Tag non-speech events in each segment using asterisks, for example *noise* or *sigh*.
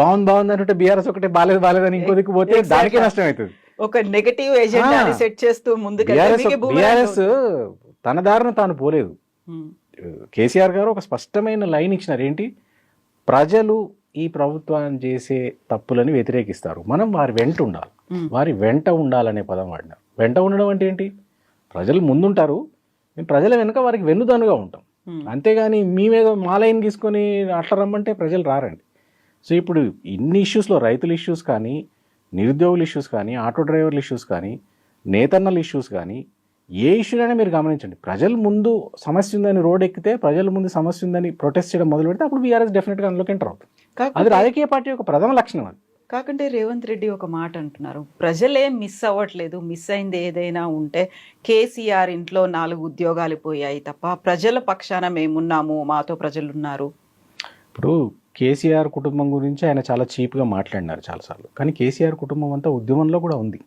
బాగుంది బాగుంది అంటే బీఆర్ఎస్ ఒకటే బాలేదు బాలేదని ఇంకో దిక్కు పోతే. దానికే నష్టం అవుతుంది ఒక నెగటివ్ ఏజెండా. సెట్ చేస్తూ ముందుకు బీఆర్ఎస్ తన దారిన తాను పోలేదు. Hmm. కేసీఆర్ గారు ఒక స్పష్టమైన లైన్ ఇచ్చినారు. ఏంటి? ప్రజలు ఈ ప్రభుత్వాన్ని చేసే తప్పులని వ్యతిరేకిస్తారు. మనం వారి వెంట ఉండాలి. Hmm. వారి వెంట ఉండాలనే పదం వాడినారు. వెంట ఉండడం అంటే ఏంటి? ప్రజలు ముందుంటారు. మేము ప్రజల వెనుక వారికి వెన్నుదన్నుగా ఉంటాం. అంతేగాని మీ మీద మా లైన్ తీసుకొని అట్లా రమ్మంటే ప్రజలు రారండి. సో ఇప్పుడు ఇన్ని ఇష్యూస్లో రైతుల ఇష్యూస్ కానీ నిరుద్యోగుల ఇష్యూస్ కానీ ఆటో డ్రైవర్ల ఇష్యూస్ కానీ నేతన్నల ఇష్యూస్ కానీ ఏ ఇష్యూనైనా మీరు గమనించండి. ప్రజల ముందు సమస్య ఉందని రోడ్ ఎక్కితే ప్రజల ముందు సమస్య ఉందని ప్రొటెస్ట్ చేయడం మొదలు పెడితే అప్పుడు బీఆర్ఎస్ డెఫినెట్గా అందులోకి ఎంటర్ అవుతుంది. అది రాజకీయ పార్టీ యొక్క ప్రథమ లక్షణం అది. కాకుంటే రేవంత్ రెడ్డి ఒక మాట అంటున్నారు. ప్రజలే మిస్ అవ్వట్లేదు. మిస్ అయింది ఏదైనా ఉంటే కేసీఆర్ ఇంట్లో నాలుగు ఉద్యోగాలు పోయాయి తప్ప ప్రజల పక్షాన మేమున్నాము మాతో ప్రజలు ఉన్నారు ఇప్పుడు కేసీఆర్ కుటుంబం గురించి ఆయన చాలా చీప్గా మాట్లాడినారు చాలాసార్లు. కానీ కేసీఆర్ కుటుంబం అంతా ఉద్యమంలో కూడా ఉంది.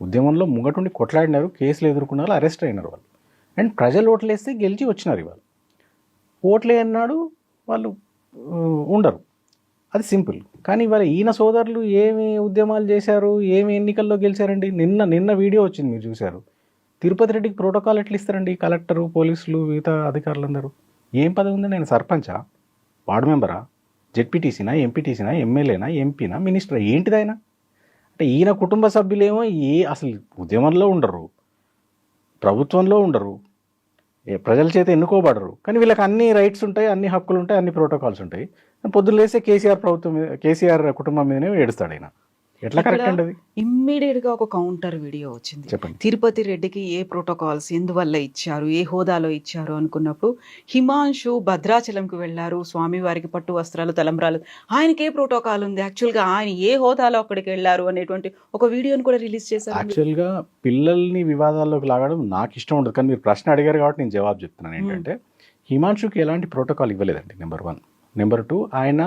ఉద్యమంలో ముంగటుండి కొట్లాడినారు కేసులు ఎదుర్కొన్నారు అరెస్ట్ అయినారు వాళ్ళు. అండ్ ప్రజలు ఓట్లేస్తే గెలిచి వచ్చినారు ఇవాళ. ఓట్లే అన్నాడు వాళ్ళు ఉండరు. అది సింపుల్. కానీ ఇవాళ ఈయన సోదరులు ఏమి ఉద్యమాలు చేశారు ఏమి ఎన్నికల్లో గెలిచారండి? నిన్న నిన్న వీడియో వచ్చింది మీరు చూశారు. తిరుపతి రెడ్డికి ప్రోటోకాల్ ఎట్లా ఇస్తారండి? కలెక్టరు పోలీసులు మిగతా అధికారులందరూ? ఏం పదవి ఉంది? నేను సర్పంచా? వార్డు మెంబరా? జెడ్పీటీసీనా ఎంపీటీసీనా ఎమ్మెల్యేనా ఎంపీనా మినిస్టర్? ఏంటిది ఆయన? అంటే ఈయన కుటుంబ సభ్యులేమో ఏ అసలు ఉద్యమంలో ఉండరు ప్రభుత్వంలో ఉండరు ఏ ప్రజల చేత ఎన్నుకోబడరు. కానీ వీళ్ళకి అన్ని రైట్స్ ఉంటాయి అన్ని హక్కులు ఉంటాయి అన్ని ప్రోటోకాల్స్ ఉంటాయి. పొద్దున్న లేస్తే కేసీఆర్ ప్రభుత్వం మీద కేసీఆర్ కుటుంబం మీదనే ఏడుస్తాడు ఆయన. ఎట్లా కరెక్ట్ అండి అది? ఇమ్మీడియట్గా ఒక కౌంటర్ వీడియో వచ్చింది. చెప్పండి. తిరుపతి రెడ్డికి ఏ ప్రోటోకాల్స్ ఎందువల్ల ఇచ్చారు? ఏ హోదాలో ఇచ్చారు అనుకున్నప్పుడు హిమాంశు భద్రాచలంకి వెళ్ళారు. స్వామివారికి పట్టు వస్త్రాలు తలంబ్రాలు. ఆయనకి ఏ ప్రోటోకాల్ ఉంది? యాక్చువల్గా ఆయన ఏ హోదాలో అక్కడికి వెళ్ళారు అనేటువంటి ఒక వీడియోని కూడా రిలీజ్ చేశారు యాక్చువల్గా పిల్లల్ని వివాదాల్లోకి లాగడం నాకు ఇష్టం ఉండదు. కానీ మీరు ప్రశ్న అడిగారు కాబట్టి నేను జవాబు చెప్తున్నాను ఏంటంటే హిమాంశుకి ఎలాంటి ప్రోటోకాల్ ఇవ్వలేదండి నెంబర్ వన్ నెంబర్ టూ ఆయన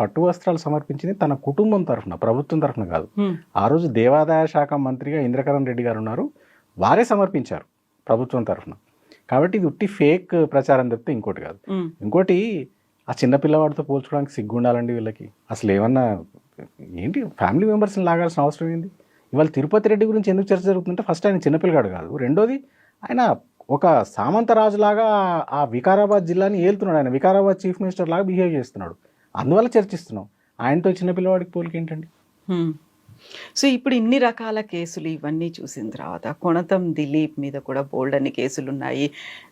పట్టు వస్త్రాలు సమర్పించింది తన కుటుంబం తరఫున ప్రభుత్వం తరఫున కాదు. ఆ రోజు దేవాదాయ శాఖ మంత్రిగా ఇంద్రకరణ్ రెడ్డి గారు ఉన్నారు. వారే సమర్పించారు ప్రభుత్వం తరఫున. కాబట్టి ఇది ఉట్టి ఫేక్ ప్రచారం తప్పితే ఇంకోటి కాదు. ఇంకోటి ఆ చిన్న పిల్లవాడితో పోల్చుకోవడానికి సిగ్గు ఉండాలండి వీళ్ళకి. అసలు ఏమన్నా ఏంటి ఫ్యామిలీ మెంబర్స్ని లాగాల్సిన అవసరం ఏంది? ఇవాళ తిరుపతి రెడ్డి గురించి ఎందుకు చర్చ జరుగుతుందంటే ఫస్ట్ ఆయన చిన్నపిల్లగాడు కాదు. రెండోది ఆయన ఒక సామంతరాజులాగా ఆ వికారాబాద్ జిల్లాని ఏలుతున్నాడు. ఆయన వికారాబాద్ చీఫ్ మినిస్టర్ లాగా బిహేవ్ చేస్తున్నాడు. అందువల్ల చర్చిస్తున్నాం. ఆయనతో చిన్న పిల్లవాడికి పోలిక ఏంటండి సో ఇప్పుడు ఇన్ని రకాల కేసులు ఇవన్నీ చూసిన తర్వాత కొణతం దిలీప్ మీద కూడా బోల్డ్ అని కేసులు ఉన్నాయి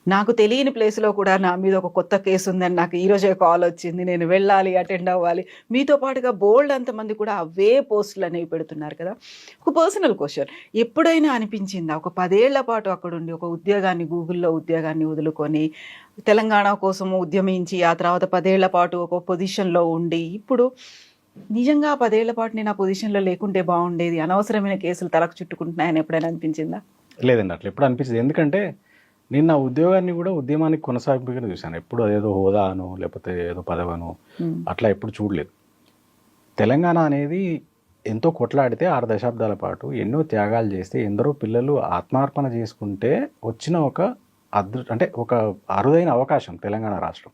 నాకు తెలియని ప్లేస్లో కూడా నా మీద ఒక కొత్త కేసు ఉందని నాకు ఈరోజే కాల్ వచ్చింది. నేను వెళ్ళాలి అటెండ్ అవ్వాలి. మీతో పాటుగా బోల్డ్ అంతమంది కూడా అవే పోస్టులు అనేవి పెడుతున్నారు కదా. ఒక పర్సనల్ క్వశ్చన్. ఎప్పుడైనా అనిపించిందా? ఒక పదేళ్ళ పాటు అక్కడ ఉండి ఒక ఉద్యోగాన్ని గూగుల్లో ఉద్యోగాన్ని వదులుకొని తెలంగాణ కోసం ఉద్యమించి ఆ తర్వాత పదేళ్ళ పాటు ఒక పొజిషన్లో ఉండి ఇప్పుడు నిజంగా పదేళ్ళ పాటు నేను ఆ పొజిషన్లో లేకుంటే బాగుండేది అనవసరమైన కేసులు తలకు చుట్టుకుంటున్నాయని ఎప్పుడైనా అనిపించిందా? లేదండి అట్లా ఎప్పుడు అనిపించదు ఎందుకంటే నేను నా ఉద్యోగాన్ని కూడా ఉద్యమానికి కొనసాగింపుగా చూశాను. ఎప్పుడు అదేదో హోదాను లేకపోతే ఏదో పదవను. అట్లా ఎప్పుడు చూడలేదు. తెలంగాణ అనేది ఎంతో కొట్లాడితే ఆరు దశాబ్దాల పాటు ఎన్నో త్యాగాలు చేస్తే ఎందరో పిల్లలు ఆత్మార్పణ చేసుకుంటే వచ్చిన ఒక అదృ అంటే ఒక అరుదైన అవకాశం తెలంగాణ రాష్ట్రం.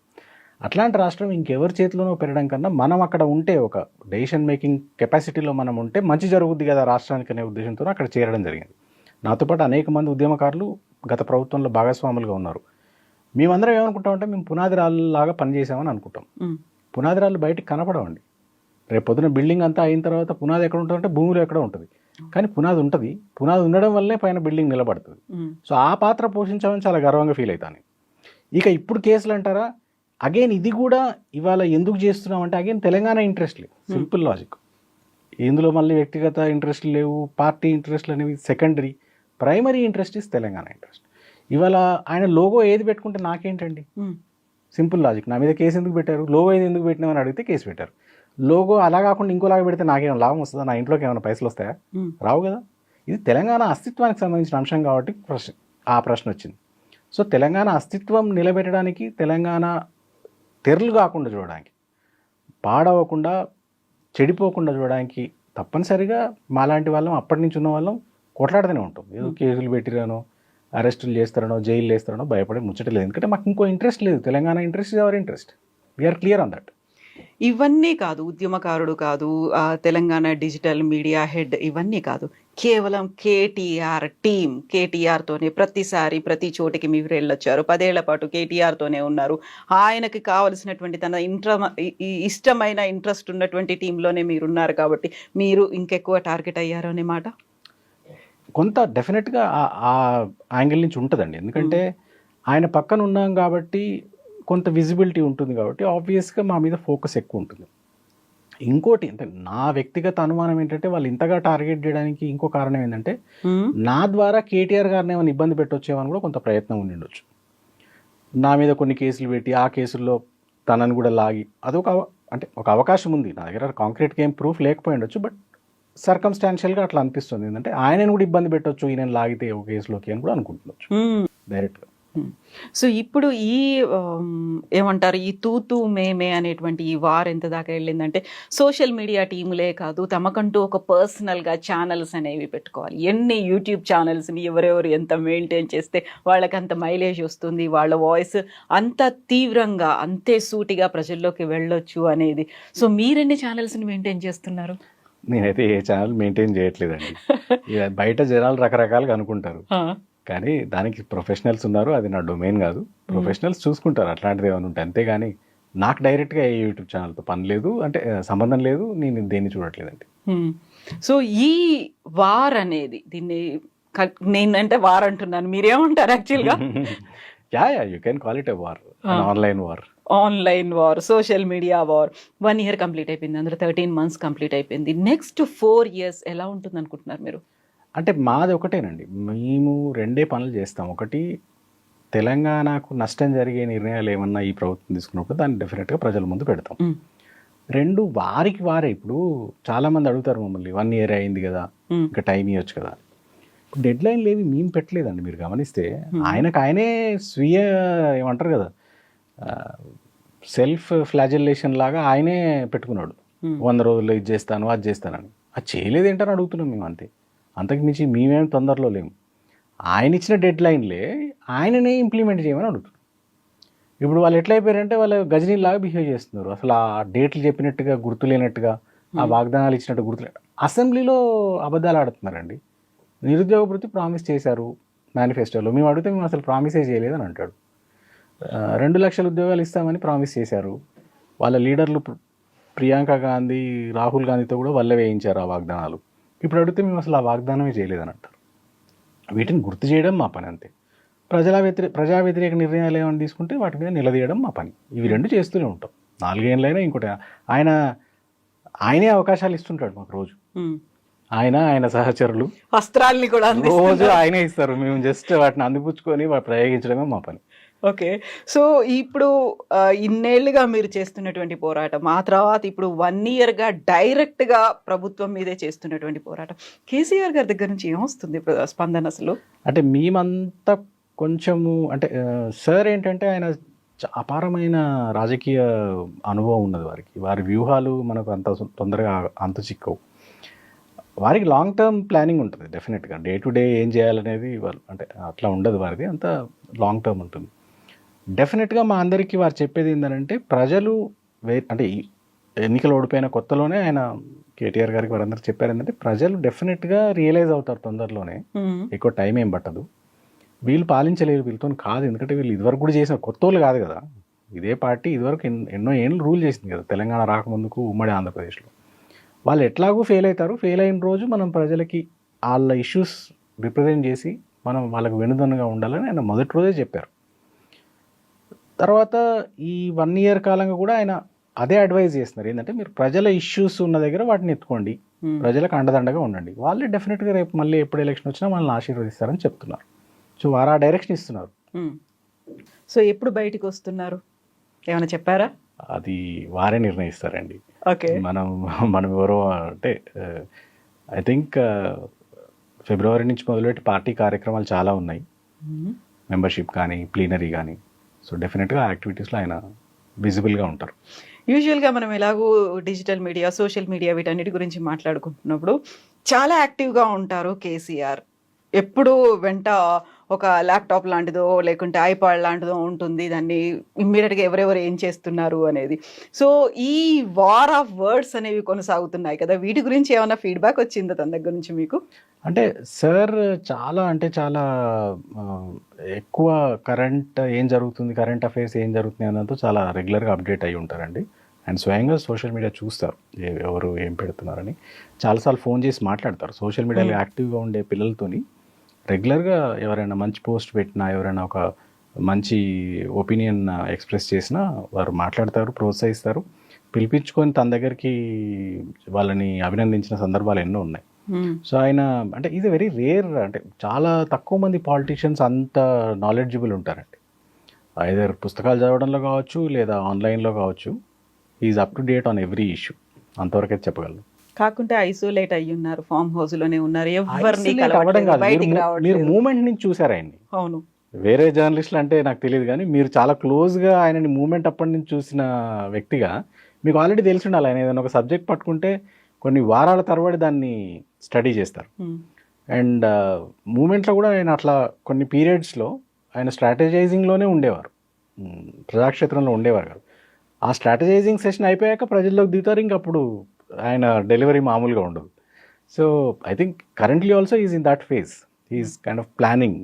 అట్లాంటి రాష్ట్రం ఇంకెవరి చేతిలోనో పెరగడం కన్నా మనం అక్కడ ఉంటే ఒక డెసిషన్ మేకింగ్ కెపాసిటీలో మనం ఉంటే మంచి జరుగుద్ది కదా రాష్ట్రానికి అనే ఉద్దేశంతో అక్కడ చేరడం జరిగింది. నాతో పాటు అనేక మంది ఉద్యమకారులు గత ప్రభుత్వంలో భాగస్వాములుగా ఉన్నారు. మేమందరం ఏమనుకుంటామంటే మేము పునాది రాళ్ళలాగా పనిచేసామని అనుకుంటాం. ఉమ్, పునాది రాళ్ళు బయటికి కనపడవండి. రేపు పొద్దున బిల్డింగ్ అంతా అయిన తర్వాత పునాది ఎక్కడ ఉంటుందంటే భూమిలో ఎక్కడ ఉంటుంది. కానీ పునాది ఉంటుంది. పునాది ఉండడం వల్లే పైన బిల్డింగ్ నిలబడుతుంది. సో ఆ పాత్ర పోషించామని చాలా గర్వంగా ఫీల్ అవుతాను. ఇక ఇప్పుడు కేసులు అంటారా? అగైన్ ఇది కూడా ఇవాళ ఎందుకు చేస్తున్నాం అంటే అగైన్ తెలంగాణ ఇంట్రెస్ట్ లేదు. సింపుల్ లాజిక్ ఇందులో మళ్ళీ వ్యక్తిగత ఇంట్రెస్ట్ లేవు పార్టీ ఇంట్రెస్ట్లు అనేవి secondary primary interest is Telangana interest ఇవాళ ఆయన లోగో ఏది పెట్టుకుంటే నాకేంటండి? సింపుల్ లాజిక్ నా మీద కేసు ఎందుకు పెట్టారు? లోగో ఏది ఎందుకు పెట్టినామని అడిగితే కేసు పెట్టారు. లోగో అలా కాకుండా ఇంకోలాగా పెడితే నాకేమైనా లాభం వస్తుందా? నా ఇంట్లోకి ఏమైనా పైసలు వస్తాయా? ఉమ్, రావు కదా. ఇది తెలంగాణ అస్తిత్వానికి సంబంధించిన అంశం కాబట్టి ప్రశ్న ఆ ప్రశ్న వచ్చింది. సో తెలంగాణ అస్తిత్వం నిలబెట్టడానికి తెలంగాణ తెరలు కాకుండా చూడడానికి పాడవకుండా చెడిపోకుండా చూడడానికి తప్పనిసరిగా మాలాంటి వాళ్ళం అప్పటి నుంచి ఉన్న వాళ్ళం కొట్లాడుతూనే ఉంటాం. ఏదో కేసులు పెట్టిరానో అరెస్టులు చేస్తారనో జైలు వేస్తారనో భయపడే ముచ్చట లేదు. ఎందుకంటే మాకు ఇంకో ఇంట్రెస్ట్ లేదు. Telangana interest is our interest we are clear on that ఇవన్నీ కాదు ఉద్యమకారుడు కాదు తెలంగాణ డిజిటల్ మీడియా హెడ్ ఇవన్నీ కాదు. కేవలం కేటీఆర్ టీం కేటీఆర్ తోనే ప్రతిసారి ప్రతి చోటికి మీరు వెళ్ళొచ్చారు పదేళ్ళ పాటు కేటీఆర్ తోనే ఉన్నారు. ఆయనకి కావలసినటువంటి తన ఇంట్ర ఇష్టమైన ఇంట్రెస్ట్ ఉన్నటువంటి టీంలోనే మీరు ఉన్నారు కాబట్టి మీరు ఇంకెక్కువ టార్గెట్ అయ్యారు అనే మాట? కొంత డెఫినెట్గా ఆ యాంగిల్ నుంచి ఉంటుందండి. ఎందుకంటే ఆయన పక్కన ఉన్నాం కాబట్టి కొంత విజిబిలిటీ ఉంటుంది కాబట్టి ఆబ్వియస్గా మా మీద ఫోకస్ ఎక్కువ ఉంటుంది. ఇంకోటి అంటే నా వ్యక్తిగత అనుమానం ఏంటంటే వాళ్ళు ఇంతగా టార్గెట్ చేయడానికి ఇంకో కారణం ఏంటంటే. నా ద్వారా కేటీఆర్ గారిని ఏమైనా ఇబ్బంది పెట్టొచ్చేమని కూడా కొంత ప్రయత్నం ఉండి ఉండొచ్చు నా మీద కొన్ని కేసులు పెట్టి ఆ కేసుల్లో తనని కూడా లాగి అదొక అంటే ఒక అవకాశం ఉంది నా దగ్గర కాంక్రీట్గా ఏం ప్రూఫ్ లేకపోయి ఉండొచ్చు బట్ సర్కమ్స్టాన్షియల్గా అట్లా అనిపిస్తుంది ఏంటంటే ఆయనను కూడా ఇబ్బంది పెట్టొచ్చు ఈయన లాగితే ఒక కేసులోకి అని కూడా అనుకుంటుండొచ్చు. డైరెక్ట్గా. సో ఇప్పుడు ఈ ఏమంటారు? ఈ తూతూ మేమే అనేటువంటి ఈ వార్ ఎంత దాకా వెళ్ళిందంటే సోషల్ మీడియా టీములే కాదు తమకంటూ ఒక పర్సనల్గా ఛానల్స్ అనేవి పెట్టుకోవాలి. ఎన్ని యూట్యూబ్ ఛానల్స్ని ఎవరెవరు ఎంత మెయింటైన్ చేస్తే వాళ్ళకి అంత మైలేజ్ వస్తుంది వాళ్ళ వాయిస్ అంత తీవ్రంగా అంతే సూటిగా ప్రజల్లోకి వెళ్ళొచ్చు అనేది. సో మీరెన్ని ఛానల్స్ని మెయింటైన్ చేస్తున్నారు? నేనైతే ఏ ఛానల్ మెయింటైన్ చేయట్లేదండి. *laughs* బయట జనాలు రకరకాలుగా అనుకుంటారు. కానీ దానికి ప్రొఫెషనల్స్ ఉన్నారు. అది నా డొమైన్ కాదు. ప్రొఫెషనల్స్ చూసుకుంటారు. అట్లాంటిది ఏమైనా ఉంటే అంతేగాని నాకు డైరెక్ట్గా ఏ యూట్యూబ్ ఛానల్తో పని లేదు. అంటే సంబంధం లేదు. నేను దేన్ని చూడట్లేదండి. సో ఈ వార్ అనేది దీన్ని నేనంటే వార్ అంటున్నాను. మీరేమంటారు యాక్చువల్గా *laughs* yeah yeah you can call it a war online war online war social media war one year complete అయిపోయింది. అందులో థర్టీన్ మంత్స్ కంప్లీట్ అయిపోయింది. నెక్స్ట్ ఫోర్ ఇయర్స్ ఎలా ఉంటుంది అనుకుంటున్నారు మీరు? అంటే మాది ఒకటేనండి. మేము రెండే పనులు చేస్తాం. ఒకటి తెలంగాణకు నష్టం జరిగే నిర్ణయాలు ఏమన్నా ఈ ప్రభుత్వం తీసుకున్నప్పుడు దాన్ని డెఫినెట్గా ప్రజల ముందు పెడతాం. రెండు వారికి వారే. ఇప్పుడు చాలా మంది అడుగుతారు మమ్మల్ని వన్ ఇయర్ అయింది కదా. ఇంకా టైం ఇవ్వచ్చు కదా. డెడ్ లైన్లు ఏవి మేము పెట్టలేదండి మీరు గమనిస్తే. ఆయనకు ఆయనే స్వీయ ఏమంటారు కదా సెల్ఫ్ ఫ్లాజెల్లేషన్ లాగా ఆయనే పెట్టుకున్నాడు. వంద రోజుల్లో ఇది చేస్తాను అది చేస్తానని. అది చేయలేదు ఏంటని అడుగుతున్నాం మేము అంతే. అంతకు మించి మేమేం తొందరలో లేము. ఆయన ఇచ్చిన డెడ్ లైన్లే ఆయననే ఇంప్లిమెంట్ చేయమని అడుగుతున్నాం ఇప్పుడు వాళ్ళు ఎట్లా అయిపోయారంటే వాళ్ళు గజనీలాగా బిహేవ్ చేస్తున్నారు. అసలు ఆ డేట్లు చెప్పినట్టుగా గుర్తులేనట్టుగా ఆ వాగ్దానాలు ఇచ్చినట్టు గుర్తులే. అసెంబ్లీలో అబద్ధాలు ఆడుతున్నారండి. నిరుద్యోగ వృత్తి ప్రామిస్ చేశారు మేనిఫెస్టోలో మేము అడిగితే మేము అసలు ప్రామిసే చేయలేదని అంటాడు. రెండు లక్షల ఉద్యోగాలు ఇస్తామని ప్రామిస్ చేశారు. వాళ్ళ లీడర్లు ప్ర- ప్రియాంక గాంధీ రాహుల్ గాంధీతో కూడా వల్ల వేయించారు ఆ వాగ్దానాలు. ఇప్పుడు అడిగితే మేము అసలు ఆ వాగ్దానమే చేయలేదని అంటారు వీటిని గుర్తు చేయడం మా పని అంతే. ప్రజల వ్యతిరేక ప్రజా వ్యతిరేక నిర్ణయాలు ఏమైనా తీసుకుంటే వాటి మీద నిలదీయడం మా పని. ఇవి రెండు చేస్తూనే ఉంటాం. నాలుగేళ్ళైనా ఇంకోటి ఆయన ఆయనే అవకాశాలు ఇస్తుంటాడు మాకు రోజు. ఆయన ఆయన సహచరులు. అస్త్రాల్ని కూడా. రోజు ఆయనే ఇస్తారు. మేము జస్ట్ వాటిని అందిపుచ్చుకొని ప్రయోగించడమే మా పని. ఓకే. సో ఇప్పుడు ఇన్నేళ్ళుగా ఇన్నేళ్ళుగా మీరు చేస్తున్నటువంటి పోరాటం ఆ తర్వాత ఇప్పుడు వన్ ఇయర్గా డైరెక్ట్గా ప్రభుత్వం మీదే చేస్తున్నటువంటి పోరాటం కేసీఆర్ గారి దగ్గర నుంచి ఏమొస్తుంది ఇప్పుడు స్పందన అసలు? అంటే మేమంతా కొంచెము అంటే సార్ ఏంటంటే ఆయన అపారమైన రాజకీయ అనుభవం ఉన్నది వారికి. వారి వ్యూహాలు మనకు అంత తొందరగా అంత చిక్కవు. వారికి లాంగ్ టర్మ్ ప్లానింగ్ ఉంటుంది డెఫినెట్గా. డే టు డే ఏం చేయాలనేది వాళ్ళు అంటే అట్లా ఉండదు వారిది అంత లాంగ్ టర్మ్ ఉంటుంది. డెఫినెట్గా మా అందరికీ వారు చెప్పేది ఏంటంటే ప్రజలు వే అంటే ఎన్నికలు ఓడిపోయిన కొత్తలోనే ఆయన కేటీఆర్ గారికి వారందరూ చెప్పారు ఏంటంటే ప్రజలు డెఫినెట్గా రియలైజ్ అవుతారు తొందరలోనే. ఎక్కువ టైం ఏం పట్టదు. వీళ్ళు పాలించలేరు వీళ్ళతో కాదు. ఎందుకంటే వీళ్ళు ఇదివరకు కూడా చేసిన కొత్త వాళ్ళు కాదు కదా. ఇదే పార్టీ ఇదివరకు ఎన్- ఎన్నో ఏళ్ళు రూల్ చేసింది కదా. తెలంగాణ రాకముందుకు ఉమ్మడి ఆంధ్రప్రదేశ్లో. వాళ్ళు ఎట్లాగూ ఫెయిల్ అవుతారు. ఫెయిల్ అయిన రోజు మనం ప్రజలకి వాళ్ళ ఇష్యూస్ రిప్రజెంట్ చేసి మనం వాళ్ళకి వెనుదన్నుగా ఉండాలని ఆయన మొదటి రోజే చెప్పారు. తర్వాత ఈ వన్ ఇయర్ కాలంగా కూడా ఆయన అదే అడ్వైజ్ చేస్తున్నారు. ఏంటంటే మీరు ప్రజల ఇష్యూస్ ఉన్న దగ్గర వాటిని ఎత్తుకోండి. ప్రజలకు అండదండగా ఉండండి. వాళ్ళే డెఫినెట్గా రేపు మళ్ళీ ఎప్పుడు ఎలక్షన్ వచ్చినా మనల్ని ఆశీర్వదిస్తారని చెప్తున్నారు. సో వారు ఆ డైరెక్షన్ ఇస్తున్నారు. సో ఎప్పుడు బయటికి వస్తున్నారు? ఏమైనా చెప్పారా? అది వారే నిర్ణయిస్తారండి. ఓకే. మనం మనం ఎవరో అంటే ఐ థింక్ ఫిబ్రవరి నుంచి మొదలుపెట్టి పార్టీ కార్యక్రమాలు చాలా ఉన్నాయి. మెంబర్షిప్ కానీ ప్లీనరీ కానీ. సో డెఫినెట్గా ఆ యాక్టివిటీస్లో ఆయన విజిబుల్గా ఉంటారు. యూజువల్గా మనం ఎలాగో డిజిటల్ మీడియా సోషల్ మీడియా వీటన్నిటి గురించి మాట్లాడుకుంటున్నప్పుడు చాలా యాక్టివ్గా ఉంటారు కేసీఆర్. ఎప్పుడు వెంట ఒక ల్యాప్టాప్ లాంటిదో లేకుంటే ఐపాడ్ లాంటిదో ఉంటుంది. దాన్ని ఇమ్మీడియట్గా ఎవరెవరు ఏం చేస్తున్నారు అనేది. సో ఈ వార్ ఆఫ్ వర్డ్స్ అనేవి కొనసాగుతున్నాయి కదా. వీటి గురించి ఏమైనా ఫీడ్బ్యాక్ వచ్చిందా తన దగ్గర నుంచి మీకు? అంటే సార్ చాలా అంటే చాలా ఎక్కువ కరెంట్ ఏం జరుగుతుంది కరెంట్ అఫైర్స్ ఏం జరుగుతుంది అన్నదో చాలా రెగ్యులర్గా అప్డేట్ అయి ఉంటారండి. అండ్ స్వయంగా సోషల్ మీడియా చూస్తారు ఎవరు ఏం పెడుతున్నారని. చాలాసార్లు ఫోన్ చేసి మాట్లాడతారు. సోషల్ మీడియాలో యాక్టివ్గా ఉండే పిల్లలతోని రెగ్యులర్గా ఎవరైనా మంచి పోస్ట్ పెట్టినా ఎవరైనా ఒక మంచి ఒపీనియన్ ఎక్స్ప్రెస్ చేసినా వారు మాట్లాడతారు ప్రోత్సహిస్తారు. పిలిపించుకొని తన దగ్గరికి వాళ్ళని అభినందించిన సందర్భాలు ఎన్నో ఉన్నాయి. సో ఆయన అంటే ఇది వెరీ రేర్ అంటే చాలా తక్కువ మంది పాలిటీషియన్స్ అంత నాలెడ్జబుల్ ఉంటారండి. ఐదర్ పుస్తకాలు చదవడంలో కావచ్చు లేదా ఆన్లైన్లో కావచ్చు is up to date on every issue అంతవరకైతే చెప్పగలను. కాకుంటే ఐసోలేట్ అయ్యి ఉన్నారు ఫామ్ హౌస్లోనే ఉన్నారు ఎవరిని మీరు- మూమెంట్ నుంచి చూసారు ఆయన్ని? అవును. వేరే జర్నలిస్టులు అంటే నాకు తెలియదు కానీ మీరు చాలా క్లోజ్గా ఆయనని మూమెంట్ అప్పటి నుంచి చూసిన వ్యక్తిగా మీకు ఆల్రెడీ తెలిసి ఉండాలి. ఆయన ఏదైనా ఒక సబ్జెక్ట్ పట్టుకుంటే కొన్ని వారాల తరబడి దాన్ని స్టడీ చేస్తారు. అండ్ మూమెంట్లో కూడా ఆయన అట్లా కొన్ని పీరియడ్స్లో ఆయన స్ట్రాటజైజింగ్లోనే ఉండేవారు. ప్రజాక్షేత్రంలో ఉండేవారు. కాదు ఆ స్ట్రాటజైజింగ్ సెషన్ అయిపోయాక ప్రజల్లోకి దిగుతారు. ఇంక అప్పుడు ఆయన డెలివరీ మామూలుగా ఉండదు. So I think currently also is in that phase is kind of planning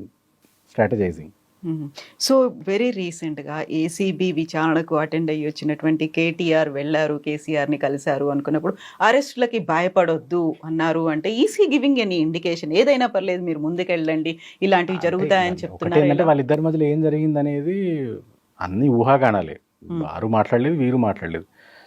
strategising. So very రీసెంట్గా ఏసీబీ విచారణకు అటెండ్ అయ్యి వచ్చినటువంటి కేటీఆర్ వెళ్ళారు కేసీఆర్ని కలిశారు అనుకున్నప్పుడు అరెస్టులకి భయపడొద్దు అన్నారు అంటే ఈసీ గివింగ్ ఎనీ ఇండికేషన్. ఏదైనా పర్లేదు మీరు ముందుకెళ్ళండి ఇలాంటివి జరుగుతాయని చెప్తున్నారు ఎలా? వాళ్ళిద్దరి మధ్యలో ఏం జరిగింది అనేది అన్ని ఊహాగానాలే. వారు మాట్లాడలేదు వీరు మాట్లాడలేదు.